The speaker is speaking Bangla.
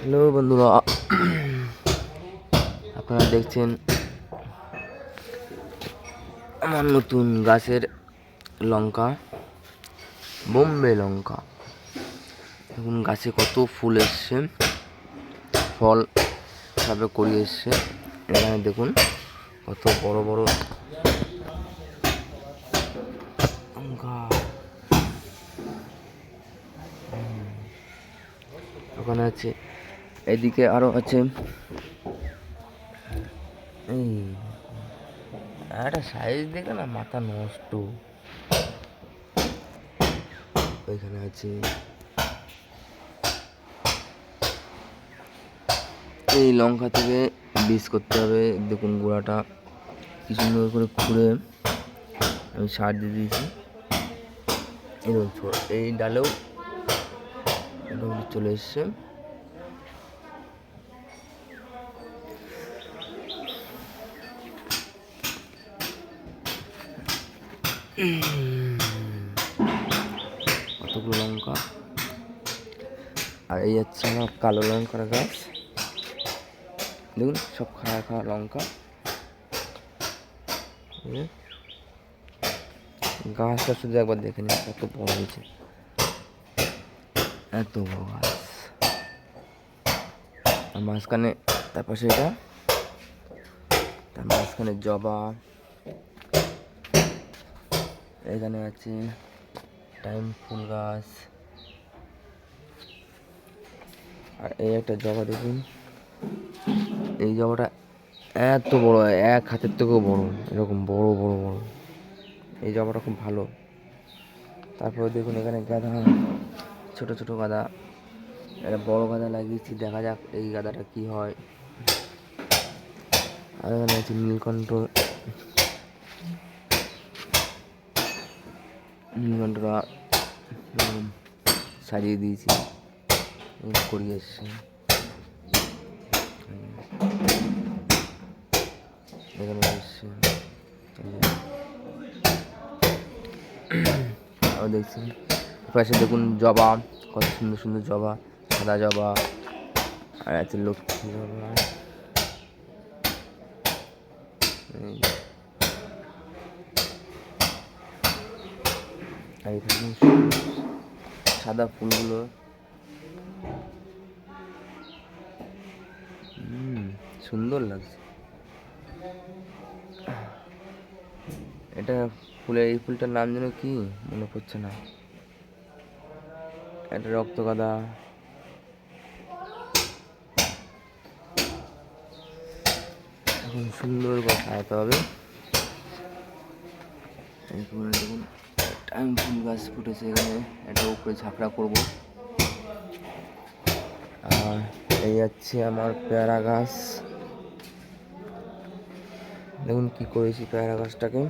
হ্যালো বন্ধুরা। আপনারা দেখছেন আমার নতুন গাছের লঙ্কা, বোম্বে লঙ্কা। এখন গাছে কত ফুল এসছে, ফল সবে করি এসছে। এখানে দেখুন, কত বড় বড় লঙ্কা। ওখানে আছে এদিকে আরও আছে। এই, একটা সাইজ দেখে না মাথা নষ্ট। ওইখানে আছে। এই লঙ্কা থেকে বীজ করতে হবে। দেখুন গোড়াটা কি সুন্দর করে খুঁড়ে আমি সার দিয়ে দিয়েছি। এই ডালেও চলে এসছে। কতগুলো লঙ্কা? আর এই হচ্ছে আমার কালো লঙ্কার গাছ। দেখুন, সব খাওয়া খাওয়া লঙ্কা। গাছটা শুধু একবার দেখে নিন, কত বড় হয়েছে। এত বড় গাছ। আর মাঝখানে, তার পাশে এটা। তার মাঝখানে জবা। এখানে আছে টাইম ফুল গাছ। আর এই একটা জবা দেখুন। এই জবাটা এত বড়, এক হাতের থেকেও বড়, এরকম বড় বড় বড়। এই জবাটা খুব ভালো। তারপরে দেখুন এখানে গাঁদা, ছোট ছোট গাঁদা। একটা বড় গাঁদা লাগিয়েছি, দেখা যাক এই গাঁদাটা কি হয়। আর এখানে আছে নীলকণ্ঠ। নীলকণ্ঠটা এরকম সাজিয়ে দিয়েছি। করিয়ে এসছে। এখানে এসছে। আরও দেখছি। পাশে দেখুন জবা, কত সুন্দর সুন্দর জবা, সাদা জবা, আর আছে লক্ষ্মী জবা। সাদা ফুলগুলো। সুন্দর লাগছে। এটা ফুলের, এই ফুলটার নাম যেন কি? মনে পড়ছে না। এটা রক্তগাদা এখন সুন্দর করে সাজাতে হবে। দেখুন। টাইম ফুল গাছ ফুটেছে এখানে এটা উপরে ঝাঁকড়া করব। আর এই যাচ্ছে আমার পেয়ারা গাছ। দেখুন কি করেছি পেয়ারা গাছটাকে।